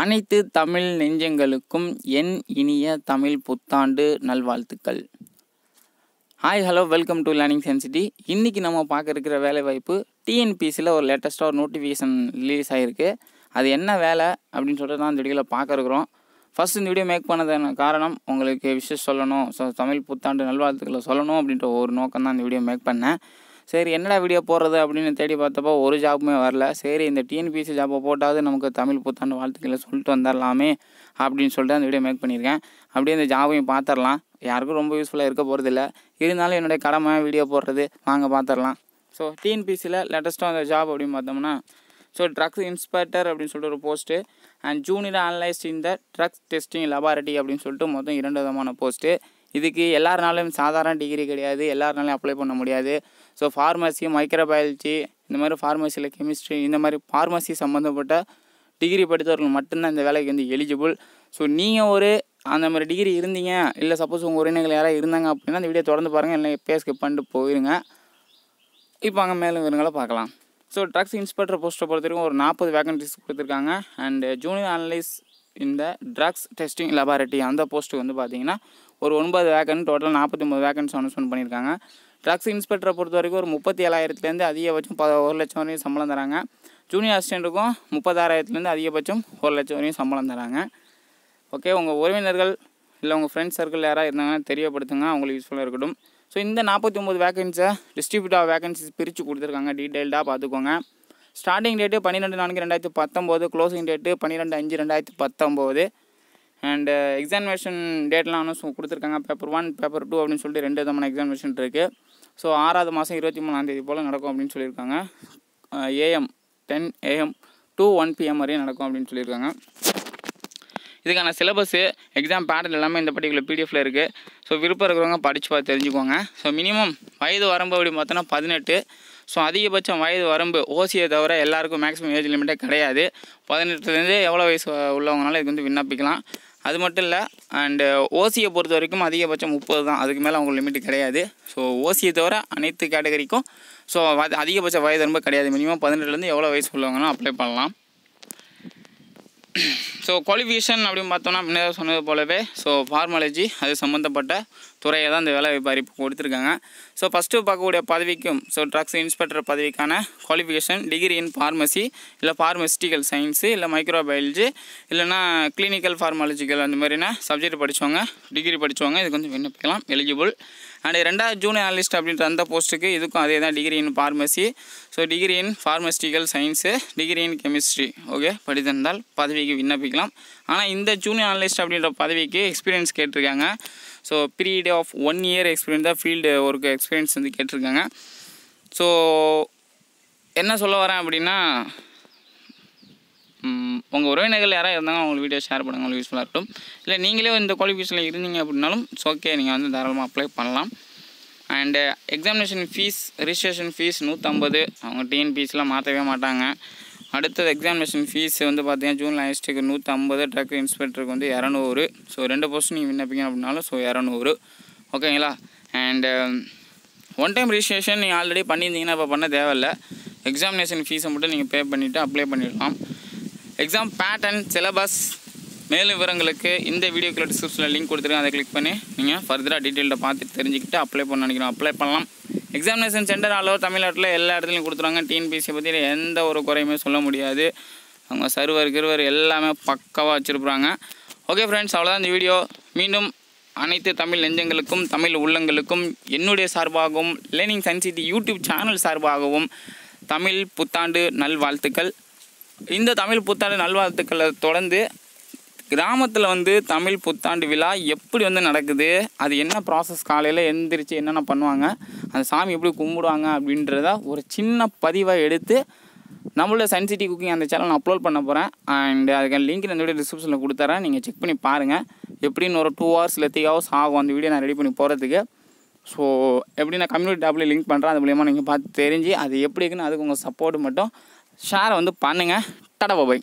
அனைத்து தமிழ் நெஞ்சங்களுக்கும் என் இனிய தமிழ் புத்தாண்டு நல்வாழ்த்துக்கள். Hi hello welcome to learning science city இன்றைக்கி நம்ம பார்க்க இருக்கிற வேலை வாய்ப்பு டிஎன்பிசியில் ஒரு லேட்டஸ்ட்டாக ஒரு நோட்டிஃபிகேஷன் ரிலீஸ் ஆகிருக்கு அது என்ன வேலை அப்படின்னு சொல்லிட்டு தான் இந்த வீடியோவில் பார்க்க இருக்கிறோம். ஃபஸ்ட் இந்த வீடியோ மேக் பண்ணதான காரணம் உங்களுக்கு விஷயம் சொல்லணும். ஸோ தமிழ் புத்தாண்டு நல்வாழ்த்துக்களை சொல்லணும் அப்படின்ற ஒரு நோக்கம் தான் இந்த வீடியோ மேக் பண்ணேன். சரி என்னடா வீடியோ போடுறது அப்படின்னு தேடி பார்த்தப்போ ஒரு ஜாப்புமே வரல. சரி இந்த டிஎன்பிசி ஜாப்பை போட்டாவது நமக்கு தமிழ் புத்தாண்டு வாழ்த்துக்களை சொல்லிட்டு வந்துடலாமே அப்படின்னு சொல்லிட்டு அந்த வீடியோ மேக் பண்ணியிருக்கேன். அப்படியே இந்த ஜாபையும் பார்த்துடலாம் யாருக்கும் ரொம்ப யூஸ்ஃபுல்லாக இருக்க போகிறதில்ல இருந்தாலும் என்னுடைய கடமை வீடியோ போடுறது வாங்க பார்த்துடலாம் ஸோ டிஎன்பிசியில் லேட்டஸ்ட்டாக அந்த ஜாப் அப்படின்னு பார்த்தோம்னா ஸோ ட்ரக்ஸ் இன்ஸ்பெக்டர் அப்படின்னு சொல்லிட்டு ஒரு போஸ்ட்டு அண்ட் ஜூனியர் அனலைஸ்ட் இந்த ட்ரக்ஸ் டெஸ்டிங் லெபாரிட்டி அப்படின்னு சொல்லிட்டு மொத்தம் இரண்டு விதமான போஸ்ட்டு இதுக்கு எல்லாருனாலும் சாதாரண டிகிரி கிடையாது எல்லாருனாலையும் அப்ளை பண்ண முடியாது. ஸோ ஃபார்மசி மைக்ரோபயாலஜி இந்த மாதிரி ஃபார்மசியில் கெமிஸ்ட்ரி இந்த மாதிரி ஃபார்மசி சம்மந்தப்பட்ட டிகிரி படித்தவர்கள் மட்டும்தான் இந்த வேலைக்கு வந்து எலிஜிபிள் ஸோ நீங்கள் ஒரு அந்த மாதிரி டிகிரி இருந்தீங்க இல்லை சப்போஸ் உங்கள் உறவினர்கள் யாராவது இருந்தாங்க அப்படின்னா அந்த வீடியோ தொடர்ந்து பாருங்கள் இல்லை பேஸ்க்கு ஸ்கிப் பண்ணிட்டு போயிருங்க. இப்போ அங்கே மேலும் விவரங்களை பார்க்கலாம். ஸோ ட்ரக்ஸ் இன்ஸ்பெக்டர் போஸ்ட்டை பொறுத்த வரைக்கும் ஒரு நாற்பது வேகன்சிஸ் கொடுத்துருக்காங்க. அண்ட் ஜூனியர் அனலைஸ் இந்த ட்ரக்ஸ் டெஸ்டிங் லெபார்ட்டி அந்த போஸ்ட்டுக்கு வந்து பார்த்தீங்கன்னா ஒரு ஒன்பது வேகன் டோட்டல் நாற்பத்தி ஒம்பது வேகன்ஸ் அனௌன்ஸ்மெண்ட் பண்ணியிருக்காங்க. ட்ரக்ஸ் இன்ஸ்பெக்டரை பொறுத்த வரைக்கும் ஒரு முப்பத்தி ஏழாயிரத்துலேருந்து அதிகபட்சம் ப ஒரு லட்சம் வரையும் சம்பளம் தராங்க. ஜூனியர் அசிஸ்டண்ட்டுக்கும் முப்பதாயிரத்துலேருந்து அதிகபட்சம் ஒரு லட்சம் வரையும் சம்பளம் தராங்க. ஓகே உங்கள் உறவினர்கள் இல்லை உங்கள் ஃப்ரெண்ட்ஸ் சர்க்கிள் யாராவது இருந்தாங்கன்னா தெரியப்படுத்துங்க அவங்களுக்கு யூஸ்ஃபுல்லாக இருக்கட்டும். ஸோ இந்த நாற்பத்தி ஒம்பது வேகன்ஸை டிஸ்ட்ரிபியூட் ஆஃப் வேகன்சிஸ் பிரித்து கொடுத்துருக்காங்க டீட்டெயில்டாக பார்த்துக்கோங்க. ஸ்டார்டிங் டேட்டு பன்னிரெண்டு நான்கு ரெண்டாயிரத்தி பத்தொம்போது க்ளோசிங் டேட்டு பன்னிரெண்டு அஞ்சு ரெண்டாயிரத்து பத்தொம்போது. அண்டு எக்ஸாமினேஷன் டேட்லாம் இன்னும் கொடுத்துருக்காங்க. பேப்பர் ஒன் பேப்பர் டூ அப்படின்னு சொல்லிட்டு ரெண்டு விதமான எக்ஸாமினேஷன் இருக்குது ஸோ ஆறாவது மாதம் இருபத்தி மூணாந்தேதி போல் நடக்கும் அப்படின்னு சொல்லியிருக்காங்க. AM ten AM to one PM வரையும் நடக்கும் அப்படின்னு சொல்லியிருக்காங்க. இதுக்கான சிலபஸ்ஸு எக்ஸாம் பேட்டர்ன் எல்லாமே இந்த பர்டிகுலர் பிடிஎஃப்ல இருக்குது ஸோ விருப்பம் இருக்கிறவங்க படித்து பார்த்து தெரிஞ்சுக்கோங்க. ஸோ மினிமம் வயது வரம்பு அப்படின்னு பார்த்தோன்னா பதினெட்டு. ஸோ அதிகபட்சம் வயது வரம்பு ஓசியை தவிர எல்லாருக்கும் மேக்ஸிமம் ஏஜ் லிமிட்டே கிடையாது. பதினெட்டுலேருந்து எவ்வளோ வயசு உள்ளவங்கனால இதுக்கு வந்து விண்ணப்பிக்கலாம். அது மட்டும் இல்லை அண்டு ஓசியை பொறுத்த வரைக்கும் அதிகபட்சம் முப்பது தான். அதுக்கு மேலே அவங்க லிமிட் கிடையாது. ஸோ ஓசியை தவிர அனைத்து கேட்டகரிக்கும் ஸோ அதிகபட்ச வயது ரொம்ப கிடையாது. மினிமம் பதினெட்டுலேருந்து எவ்வளோ வயசு உள்ளவங்களும் அப்ளை பண்ணலாம். ஸோ குவாலிஃபிகேஷன் அப்படின்னு பார்த்தோம்னா முன்னே சொன்னது போலவே ஸோ ஃபார்மாலஜி அது சம்மந்தப்பட்ட துறையை தான் இந்த வேலை அறிவிப்பு கொடுத்துருக்காங்க. ஸோ ஃபஸ்ட்டு பார்க்கக்கூடிய பதவிக்கும் ஸோ ட்ரக்ஸ் இன்ஸ்பெக்டர் பதவிக்கான குவாலிஃபிகேஷன் டிகிரி இன் ஃபார்மசி இல்லை ஃபார்மசிட்டிக்கல் சயின்ஸு இல்லை மைக்ரோபயாலஜி இல்லைனா கிளினிக்கல் ஃபார்மாலஜிக்கல் அந்த மாதிரினா சப்ஜெக்ட் படித்தவங்க டிகிரி படித்தவங்க இதுக்கு வந்து விண்ணப்பிக்கலாம் எலிஜிபிள் அண்ட் ரெண்டாவது ஜூனியர் அனலிஸ்ட் அப்படின்ற அந்த போஸ்ட்டுக்கு இதுக்கும் அதே தான் degree in pharmacy so degree in pharmaceutical science degree in chemistry okay படித்திருந்தால் பதவி பதவிக்கு விண்ணப்பிக்கலாம். ஆனால் இந்த ஜூனியர் அனலிஸ்ட் அப்படின்ற பதவிக்கு எக்ஸ்பீரியன்ஸ் கேட்டிருக்காங்க. So period of one year experience தான் ஃபீல்டு ஒர்க் எக்ஸ்பீரியன்ஸ் வந்து கேட்டிருக்காங்க. ஸோ என்ன சொல்ல வரேன் அப்படின்னா உங்கள் உறவினர்கள் யாராவது இருந்தாங்க அவங்களுக்கு வீடியோ ஷேர் பண்ணுங்கள் உங்களுக்கு யூஸ்ஃபுல்லாக இருக்கட்டும் இல்லை நீங்களே இந்த குவாலிஃபிகேஷனில் இருந்தீங்க அப்படின்னாலும் இட்ஸ் ஓகே நீங்கள் வந்து தாராளமாக அப்ளை பண்ணலாம். And examination fees registration fees நூற்றம்பது அவங்க டிஎன்பிஎஸ்லாம் மாற்றவே மாட்டாங்க. அடுத்தது எக்ஸாமினேஷன் ஃபீஸ் வந்து பார்த்தீங்கன்னா ஜூன் லாஸ்ட்டுக்கு நூற்றம்பது ட்ரக் இன்ஸ்பெக்டருக்கு வந்து இரநூறு. ஸோ ரெண்டு போஸ்ட் நீங்கள் விண்ணப்பிங்க அப்படின்னாலும் ஸோ இரநூறு. ஓகேங்களா அண்டு ஒன் டைம் ரிஜிஸ்ட்ரேஷன் நீங்கள் ஆல்ரெடி பண்ணியிருந்தீங்கன்னா இப்போ பண்ண தேவையில்லை. எக்ஸாமினேஷன் ஃபீஸை மட்டும் நீங்கள் பே பண்ணிவிட்டு அப்ளை பண்ணிடலாம். எக்ஸாம் பேட்டர்ன் சிலபஸ் மேலும் விவரங்களுக்கு இந்த வீடியோக்குள்ள டிஸ்கிரிப்ஷனில் லிங்க் கொடுத்துருக்கேன். அதை கிளிக் பண்ணி நீங்கள் ஃபர்தராக டீட்டெயில்கிட்ட பார்த்து தெரிஞ்சுக்கிட்டு அப்ளை பண்ண நினைக்கிறோம். அப்ளை பண்ணலாம். எக்ஸாமினேஷன் சென்டர் அளவு தமிழ்நாட்டில் எல்லா இடத்துலையும் கொடுத்துருவாங்க. டிஎன்பிசியை பற்றி எந்த ஒரு குறையுமே சொல்ல முடியாது. அவங்க சர்வர் கிருவர் எல்லாமே பக்காவாக வச்சுருப்பாங்க. ஓகே ஃப்ரெண்ட்ஸ் அவ்வளோதான் இந்த வீடியோ மீண்டும் அனைத்து தமிழ் நெஞ்சங்களுக்கும் தமிழ் உள்ளங்களுக்கும் என்னுடைய சார்பாகவும் learning science city YouTube channel சார்பாகவும் தமிழ் புத்தாண்டு நல்வாழ்த்துக்கள். இந்த தமிழ் புத்தாண்டு நல்வாழ்த்துக்களை தொடர்ந்து கிராமத்தில் வந்து தமிழ் புத்தாண்டு விழா எப்படி வந்து நடக்குது? அது என்ன ப்ராசஸ் காலையில் எழுந்திரிச்சு என்னென்ன பண்ணுவாங்க? அந்த சாமி எப்படி கும்பிடுவாங்க? அப்படின்றத ஒரு சின்ன பதிவாக எடுத்து நம்மளோட சன் சிட்டி குக்கிங் அந்த சேனல் நான் அப்லோட் பண்ண போகிறேன் அண்ட் அதுக்கான லிங்க் இந்த வீடியோ டிஸ்கிரிப்ஷனில் கொடுத்துறேன் நீங்கள் செக் பண்ணி பாருங்கள் எப்படின்னு ஒரு டூ ஹவர்ஸ் இல்லை த்ரீ ஹவர்ஸ் ஆகும் அந்த வீடியோ நான் ரெடி பண்ணி போகிறதுக்கு ஸோ எப்படி நான் கம்யூனிட்டி டேப்பில் லிங்க் பண்ணுறேன் அது மூலியமாக நீங்கள் பார்த்து தெரிஞ்சு அது எப்படி இருக்குன்னு அதுக்கு உங்கள் சப்போர்ட் மட்டும். ஷேரை வந்து பண்ணுங்கள் டடா பாய்